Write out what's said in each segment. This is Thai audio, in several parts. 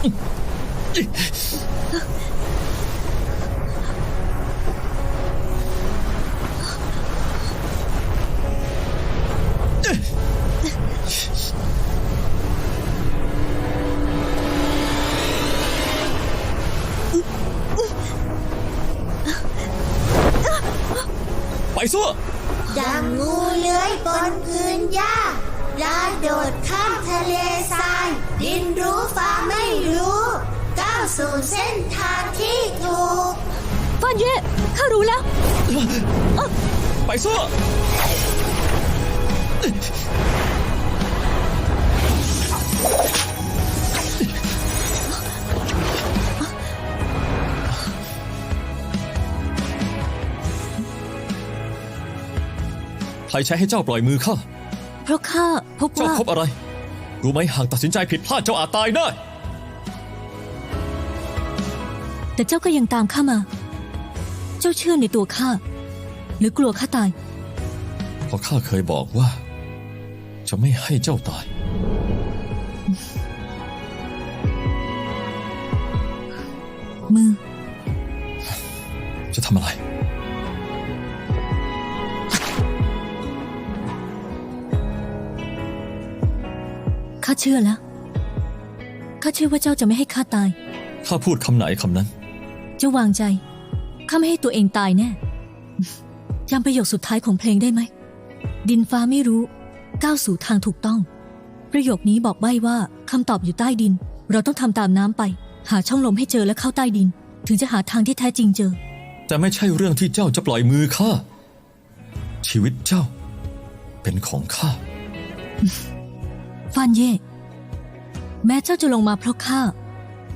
ไปสู้ดังงูเลื้อยบนพื้นหญ้า กระโดดข้ามทะเลทราย ดินรู้ฟ้าไม่รู้ก้าวสู่เส้นทางที่ถูกฟานเย่ข้ารู้แล้วไปสู้ใครใช้ให้เจ้าปล่อยมือข้าเพราะข้า พบเจ้าว่าพบอะไร รู้ไหมหากตัดสินใจผิดพลาดเจ้าอาจตายได้ แต่เจ้าก็ยังตามข้ามา เจ้าเชื่อในตัวข้า หรือกลัวข้าตาย เพราะข้าเคยบอกว่า จะไม่ให้เจ้าตาย มือ จะทำอะไร ข้าเชื่อแล้ว ข้าเชื่อว่าเจ้าจะไม่ให้ข้าตาย ข้าพูดคำไหนคำนั้น เจ้าวางใจ ข้าไม่ให้ตัวเองตายแน่จำประโยคสุดท้ายของเพลงได้ไหม ดินฟ้าไม่รู้ ก้าวสู่ทางถูกต้อง ประโยคนี้บอกใบ้ว่าคำตอบอยู่ใต้ดิน เราต้องทำตามน้ำไป หาช่องลมให้เจอและเข้าใต้ดิน ถึงจะหาทางที่แท้จริงเจอ แต่ไม่ใช่เรื่องที่เจ้าจะปล่อยมือข้าชีวิตเจ้า เป็นของข้า ฟานเย่แม้เจ้าจะลงมาเพราะข้า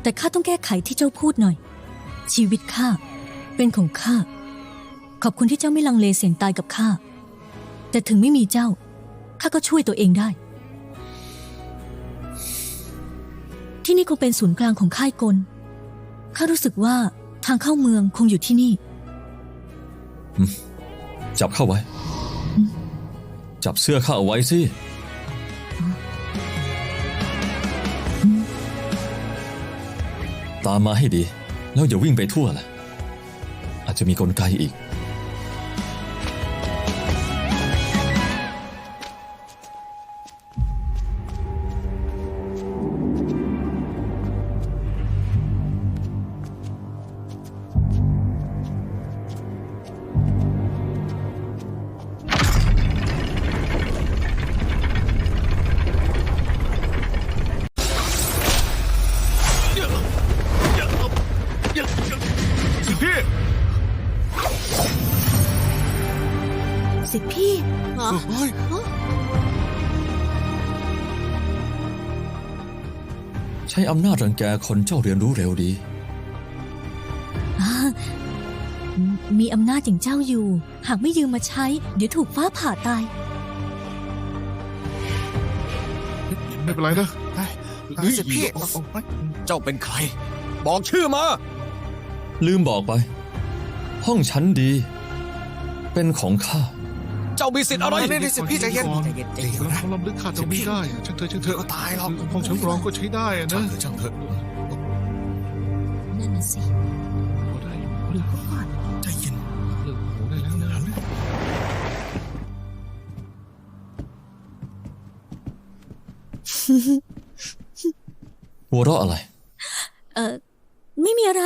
แต่ข้าต้องแก้ไขที่เจ้าพูดหน่อย ชีวิตข้าเป็นของข้า ขอบคุณที่เจ้าไม่ลังเลเสี่ยงตายกับข้า แต่ถึงไม่มีเจ้า ข้าก็ช่วยตัวเองได้ ที่นี่คงเป็นศูนย์กลางของค่ายกล ข้ารู้สึกว่าทางเข้าเมืองคงอยู่ที่นี่ จับเข้าไว้ จับเสื้อข้าเอาไว้สิ ตามมาให้ดี แล้วอย่าวิ่งไปทั่วล่ะ อาจจะมีกลไกอีก เฮ้ย ใช้อำนาจรังแกคนเจ้าเรียนรู้เร็วดีอ่ามีอำนาจอย่างเจ้าอยู่ หากไม่ยืมมาใช้ เดี๋ยวถูกฟ้าผ่าตาย ไม่เป็นไรนะเฮ้ยพี่ เจ้าเป็นใคร บอกชื่อมา ลืมบอกไป ห้องชั้นดี เป็นของข้า เจ้ามีสิทธิ์อะไรนี่นี่สิพี่ใจเย็นใจเย็นใจเย็นเรานะเขาลำลึกขาดตรงนี้ได้ช่างเถอะช่างเถอะก็ตายหรอกห้องชั้นรองก็ใช้ได้อะช่านะงเถอะช่างเถอะนั่นน่ะสิพอได้เรื่องใจเย็นเรื่องโหได้แล้วนะหัวเราะอะไร เออไม่มีอะไร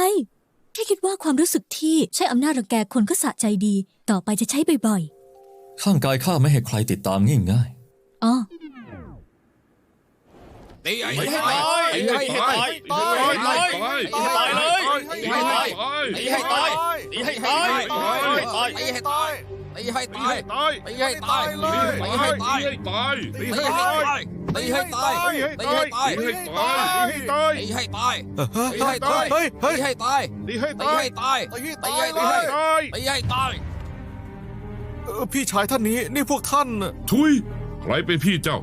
แค่คิดว่าความรู้สึกที่ใช้อำนาจรังแกคนก็สะใจดี ต่อไปจะใช้บ่อย ข้างกายข้าไม่ให้ใครติดตามง่ายๆอ๋อตีไอ้ให้ตายตีให้ตายตีให้ตายตีให้ตายเลยตีให้ตายตีให้ตายตีให้ตายตีให้ตายตีให้ตายตีให้ตายตีให้ตายตีให้ตายตีให้ตายตีให้ตายตีให้ตายตีให้ตายตีให้ตายตีให้ตายดีให้ตีตายให้ตายตีให้ตายตีให้ตาย พี่ชายท่านนี้นี่พวกท่านน่ะทุย ใครเป็นพี่เจ้า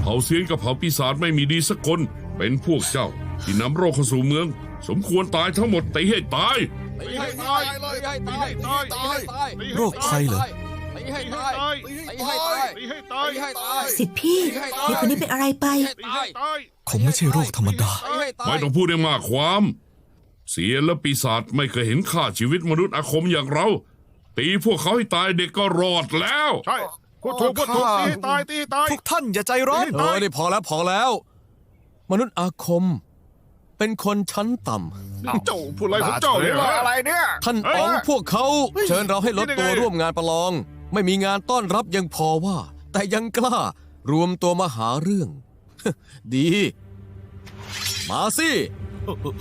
เผ่าเซียนกับเผ่าปีศาจไม่มีดีสักคน เป็นพวกเจ้า ที่นำโรคเข้าสู่เมือง สมควรตายทั้งหมดตีให้ตาย ตีให้ตายตีให้ตายตีให้ตายโรคภัยเหรอตีตีให้ตายตีให้ตายตีให้ตายตีให้ตายสิทธิพี่เด็กคนนี้เป็นอะไรไปตีให้ตายคงไม่ใช่โรคธรรมดาตีให้ตายไม่ต้องพูดให้มากความ เสียและปีศาจไม่เคยเห็นค่าชีวิตมนุษย์อาคมอย่างเรา ตีพวกเขาให้ตายเด็กก็รอดแล้ว ใช่พูดถูกพูดถูกตีให้ตายตีให้ตาย พวกท่านอย่าใจร้อนตีเอให้ตายอนี่พอแล้วพอแล้ว มนุษย์อาคม เป็นคนชั้นต่ำเจ้าพูดอะไรของเจ้าเนี่ยอะไรเนี่ยท่านเอ้ย อ๋องพวกเขาเชิญเราให้ลดนี่ได้ตัวไงร่วมงานประลอง ไม่มีงานต้อนรับยังพอว่า แต่ยังกล้ารวมตัวมาหาเรื่อง ดี มาสิ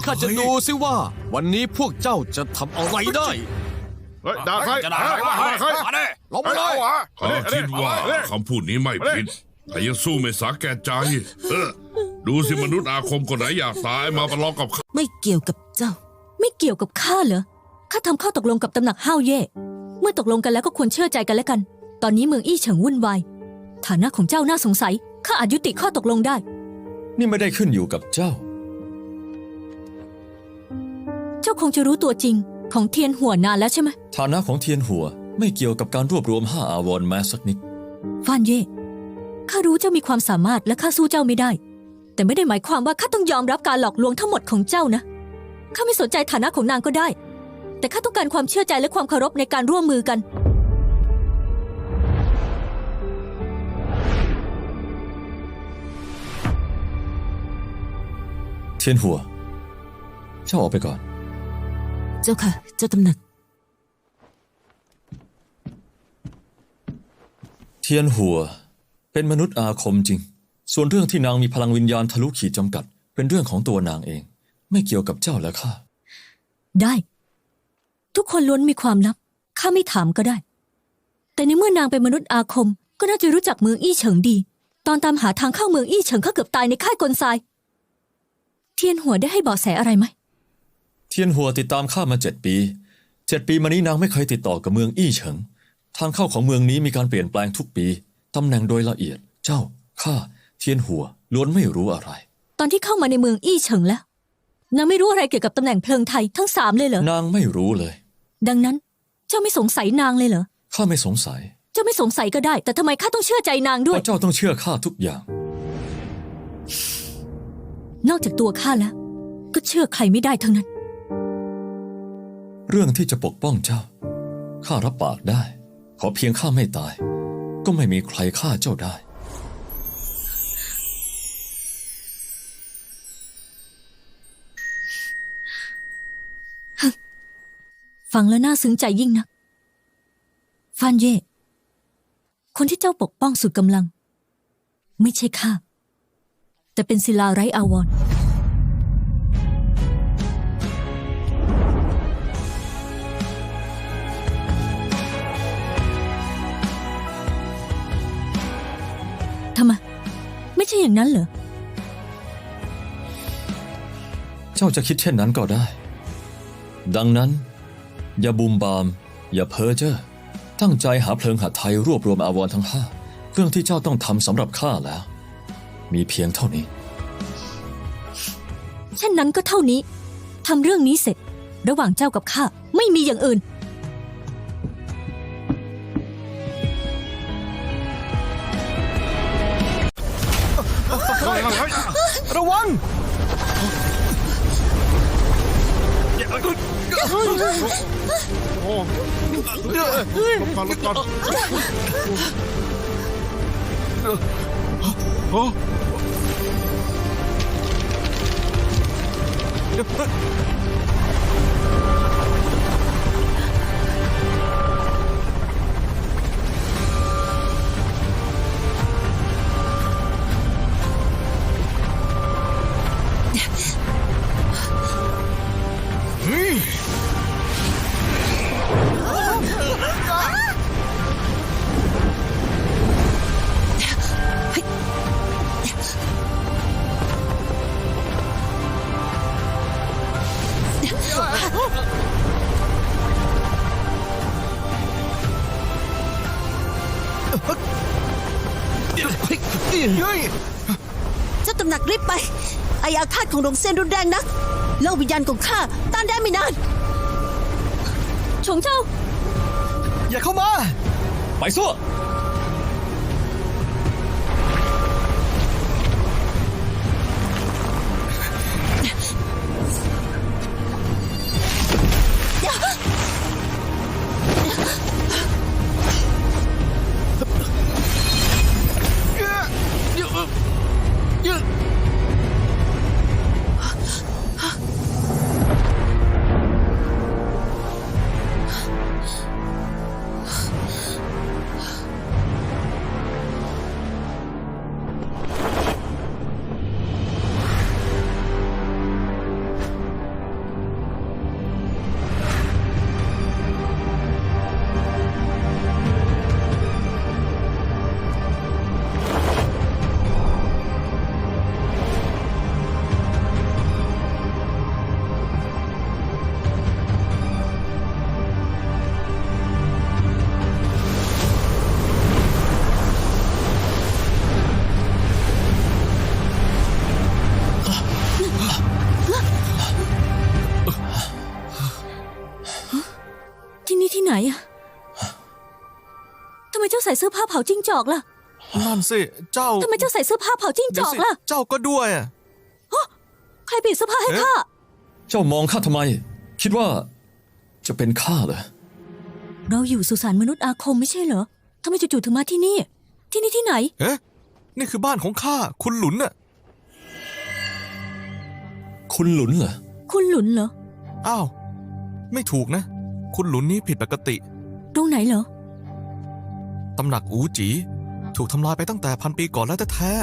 ข้าจะดูสิว่า วันนี้พวกเจ้าจะทำอะไรได้ เฮ้ยด่าใครจะด่าใครวะด่าใครมาดิลงมาเลยข้าคิดว่าคำพูดนี้ไม่ผิดแต่ยังสู้ไม่สาแก่ใจเออดูสิมนุษย์อาคมคนไหนอยากตายมาประลองกับข้าไม่เกี่ยวกับเจ้า ไม่เกี่ยวกับข้าเหรอข้าทำข้อตกลงกับตำหนักห้าวเย่ เมื่อตกลงกันแล้วก็ควรเชื่อใจกันแล้วกัน ตอนนี้เมืองอี้เฉิงวุ่นวายฐานะของเจ้าน่าสงสัยข้าอาจยุติข้อตกลงได้ นี่ไม่ได้ขึ้นอยู่กับเจ้า เจ้าคงจะรู้ตัวจริง ของเทียนหัวนานแล้วใช่ไหมฐานะของเทียนหัวไม่เกี่ยวกับการรวบรวมห้าอาวรณ์แม้สักนิดฟานเย่ข้ารู้เจ้ามีความสามารถและข้าสู้เจ้าไม่ได้ แต่ไม่ได้หมายความว่าข้าต้องยอมรับการหลอกลวงทั้งหมดของเจ้านะข้าไม่สนใจฐานะของนางก็ได้ แต่ข้าต้องการความเชื่อใจและความเคารพในการร่วมมือกัน เทียนหัว เจ้าออกไปก่อน เจ้าค่ะ เจ้าตำหนัก เทียนหัว เป็นมนุษย์อาคมจริง ส่วนเรื่องที่นางมีพลังวิญญาณทะลุขีดจำกัด เป็นเรื่องของตัวนางเอง ไม่เกี่ยวกับเจ้าและข้าได้ ทุกคนล้วนมีความลับ ข้าไม่ถามก็ได้ แต่ในเมื่อนางเป็นมนุษย์อาคม ก็น่าจะรู้จักเมืองอี้เฉิงดี ตอนตามหาทางเข้าเมืองอี้เฉิงข้าเกือบตายในค่ายกลทราย เทียนหัวได้ให้เบาะแสอะไรไหม เทียนหัวติดตามข้ามาเจ็ดปีเจ็ดปีมานี้นางไม่เคยติดต่อกับเมืองอี้เฉิง ทางเข้าของเมืองนี้มีการเปลี่ยนแปลงทุกปี ตำแหน่งโดยละเอียด เจ้า ข้า เทียนหัว ล้วนไม่รู้อะไร ตอนที่เข้ามาในเมืองอี้เฉิงแล้ว นางไม่รู้อะไรเกี่ยวกับตำแหน่งเพลิงไทยทั้งสามเลยเหรอ นางไม่รู้เลย ดังนั้น เจ้าไม่สงสัยนางเลยเหรอ ข้าไม่สงสัย เจ้าไม่สงสัยก็ได้ แต่ทำไมข้าต้องเชื่อใจนางเพด้วย ราะเจ้าต้องเชื่อข้าทุกอย่าง นอกจากตัวข้าแล้ว ก็เชื่อใครไม่ได้ทั้งนั้น เรื่องที่จะปกป้องเจ้า ข้ารับปากได้ ขอเพียงข้าไม่ตาย ก็ไม่มีใครฆ่าเจ้าได้ ฟังแล้วน่าซึ้งใจยิ่งนัก ฟานเย่ คนที่เจ้าปกป้องสุดกำลัง ไม่ใช่ข้าแต่เป็นศิลาไร้อาวรณ์ ทำไม ไม่ใช่อย่างนั้นเหรอ เจ้าจะคิดเช่นนั้นก็ได้ ดังนั้น อย่าบูมบาม อย่าเพ้อเจ้อตั้งใจหาเพลิงหัดไทยรวบรวมอาวรณ์ทั้งห้าเรื่องที่เจ้าต้องทำสำหรับข้าแล้ว มีเพียงเท่านี้เช่นนั้นก็เท่านี้ทำเรื่องนี้เสร็จ ระหว่างเจ้ากับข้าไม่มีอย่างอื่น วังโอ้ลบก่อนลบก่อนโอ้ เจ้าตำหนักรีบไป ไออาฆาตของดงเซียนรุนแรงนักเล่าวิญญาณของข้าต้านได้ไม่นานชงเจ้า อย่าเข้ามา ไปไปสู้ ไมเจ้าใส่เสื้อผ้าเผาจิ้งจอกล่ะนั่นสิ เจ้าทำไมเจ้าใส่เสื้อผ้าเผาจิ้งจเดี๋ยวอกสิล่ะ เจ้าก็ด้วยอะใครปิดเสื้อผ้าให้เอ๊ะข้า เจ้ามองข้าทำไม คิดว่า จะเป็นข้าเหรอ เราอยู่สุสานมนุษย์อาคมไม่ใช่เหรอทำไมจู่ๆถึงมาที่นี่ ที่นี่ที่ไหน เอ๊ะ นี่คือบ้านของข้า คุณหลุนน่ะ คุณหลุนเหรอ คุณหลุนเหรอ อ้าว ไม่ถูกนะ คุณหลุนนี้ผิดปกติ ตรงไหนเหรอ ตำหนักอูจี ถูกทำลายไปตั้งแต่พันปีก่อนแล้วแท้